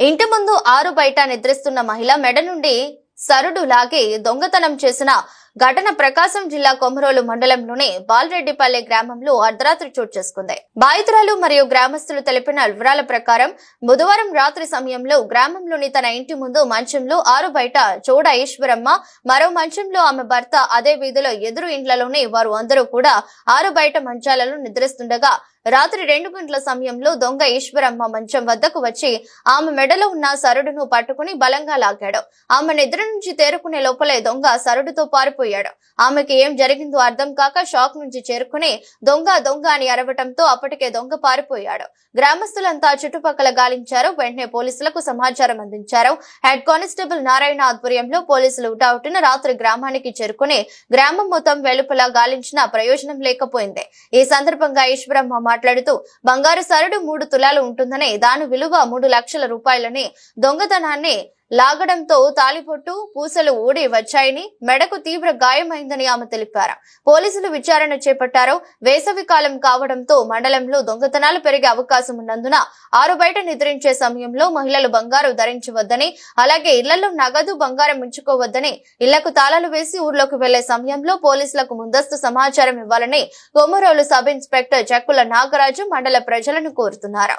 ఇంటి ముందు ఆరు బయట నిద్రిస్తున్న మహిళ మెడ నుండి సరుడు లాగి దొంగతనం చేసిన ఘటన ప్రకాశం జిల్లా కొమరోలు మండలంలోని బాలరెడ్డిపల్లె గ్రామంలో అర్ధరాత్రి చోటు చేసుకుంది. బాధితురాలు మరియు గ్రామస్తులు తెలిపిన వివరాల ప్రకారం బుధవారం రాత్రి సమయంలో గ్రామంలోని తన ఇంటి ముందు మంచంలో ఆరు బయట చోడ ఈశ్వరమ్మ మరో మంచంలో ఆమె భర్త అదే వీధిలో ఎదురు ఇండ్లలోనే వారు అందరూ కూడా ఆరు బయట మంచాలలో నిద్రిస్తుండగా రాత్రి రెండు గంటల సమయంలో దొంగ ఈశ్వరమ్మ మంచం వద్దకు వచ్చి ఆమె మెడలో ఉన్న సరుడును పట్టుకుని బలంగా లాగాడు. ఆమె నిద్ర నుంచి తేరుకునే లోపలే దొంగ సరుడుతో పారిపోయాడు. ఆమెకి ఏం జరిగిందో అర్థం కాక షాక్ నుంచి చేరుకుని దొంగ దొంగ అని అరవటంతో అప్పటికే దొంగ పారిపోయాడు. గ్రామస్తులంతా చుట్టుపక్కల గాలించారు. వెంటనే పోలీసులకు సమాచారం అందించారు. హెడ్ కానిస్టేబుల్ నారాయణ ఆధ్వర్యంలో పోలీసులు ఉటావుటిన రాత్రి గ్రామానికి చేరుకుని గ్రామం మొత్తం వెలుపల గాలించిన ప్రయోజనం లేకపోయింది. ఈ సందర్భంగా ఈశ్వరమ్మ మాట్లాడుతూ బంగారు సరడు మూడు తులాలు ఉంటుందని దాని విలువ మూడు లక్షల రూపాయలని దొంగతనాన్ని లాగడంతో తాలిపొట్టు పూసలు ఊడి వచ్చాయని మెడకు తీవ్ర గాయమైందని ఆమె తెలిపారు. పోలీసులు విచారణ చేపట్టారు. వేసవి కాలం కావడంతో మండలంలో దొంగతనాలు పెరిగే అవకాశం ఉన్నందున ఆరు బయట నిద్రించే సమయంలో మహిళలు బంగారు ధరించవద్దని అలాగే ఇళ్ళలో నగదు బంగారం ఉంచుకోవద్దని ఇళ్ళకు తాళాలు వేసి ఊర్లోకి వెళ్ళే సమయంలో పోలీసులకు ముందస్తు సమాచారం ఇవ్వాలని కొమరోలు సబ్ ఇన్స్పెక్టర్ జక్కుల నాగరాజు మండల ప్రజలను కోరుతున్నారు.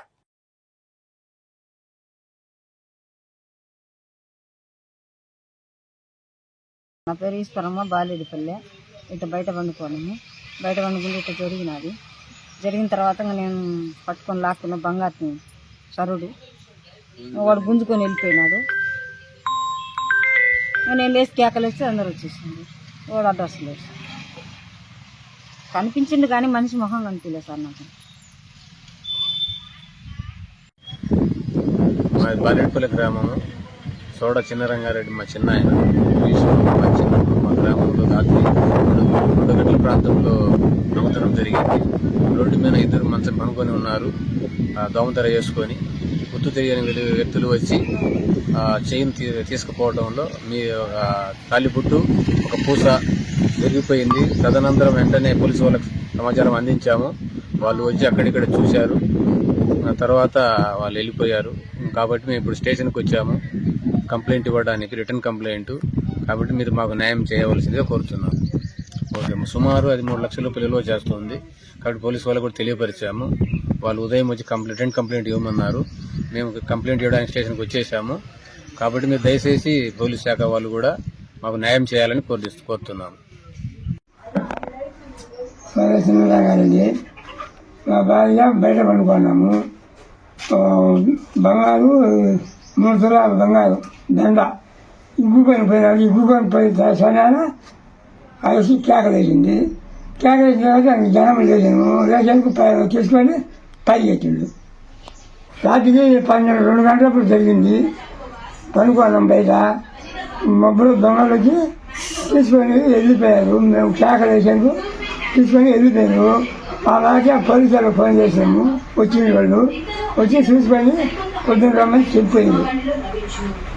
నా పేరు ఈశ్వరమ్మ బాలేడిపల్లె. ఇట్లా బయట పండుకోను బయట పండుకుంటే ఇట్లా జరిగినది. జరిగిన తర్వాత నేను పట్టుకొని లాక్కున్న బంగారుని సరుడు. వాడు గుంజుకొని వెళ్ళిపోయినాడు. నేను లేచి కేకలేస్తే అందరు వచ్చేసింది వాడు అడ్రస్ లేదు కనిపించింది కానీ మనిషి మొహం కనిపించలేదు సార్ నాకు. బాలేపల్లి గ్రామము. సోడ చిన్నరంగారెడ్డి మా చిన్న ఆయన మా చిన్న మా గ్రామంలో రాత్రి రెండు గంటల ప్రాంతంలో దొంగతనం జరిగింది. రోడ్డు మీద ఇద్దరు మంచం పనుకొని ఉన్నారు. ఆ దోమతెర వేసుకొని గుర్తు తెలియని వ్యక్తులు- వ్యక్తులు వచ్చి చైన్ తీ- తీసుకుపోవడంలో మీ తాలిబుట్టు ఒక పూస జరిగిపోయింది తదనంతరం వెంటనే పోలీసు వాళ్ళకి సమాచారం అందించాము. వాళ్ళు వచ్చి అక్కడిక్కడ చూశారు. తర్వాత వాళ్ళు వెళ్ళిపోయారు. కాబట్టి మేము ఇప్పుడు స్టేషన్కి వచ్చాము. కంప్లైంట్ ఇవ్వడానికి రిటర్న్ కంప్లైంట్. కాబట్టి మీరు మాకు న్యాయం చేయవలసిందిగా కోరుతున్నాం. ఓకే సుమారు అది మూడు లక్షల రూపాయలు చేస్తుంది. కాబట్టి పోలీసు వాళ్ళు కూడా తెలియపరిచాము. వాళ్ళు ఉదయం వచ్చి కంప్లైంట్ రిటర్న్ కంప్లైంట్ ఇవ్వమన్నారు. మేము కంప్లైంట్ ఇవ్వడానికి స్టేషన్కి వచ్చేసాము. కాబట్టి మీరు దయచేసి పోలీస్ శాఖ వాళ్ళు కూడా మాకు న్యాయం చేయాలని కోరిస్తూ కోరుతున్నాము మా భార్య బయట పడుకున్నాము. బంగారు మూడు తులాలు బంగారు దండ. ఇగ్గుకొని పోయినాడు ఇగ్గుకొని పోయిన సమయాన కలిసి కేకలేసింది కేకలేసిన తర్వాత ఇంక జనం లేచాను లేచేందుకు తీసుకొని పై రాత్రికి పన్నెండు రెండు గంటలప్పుడు జరిగింది. పనుకోవడం బయట. మబ్బులు దొంగలు వచ్చి తీసుకొని వెళ్ళిపోయారు. మేము కేకలు వేసాము తీసుకొని వెళ్ళిపోయారు. అలాగే పోలీసులకు ఫోన్ చేసాము వచ్చిన వాళ్ళు. వచ్చి చూసుకొని పొద్దున్న రమ్మని చెప్పిపోయింది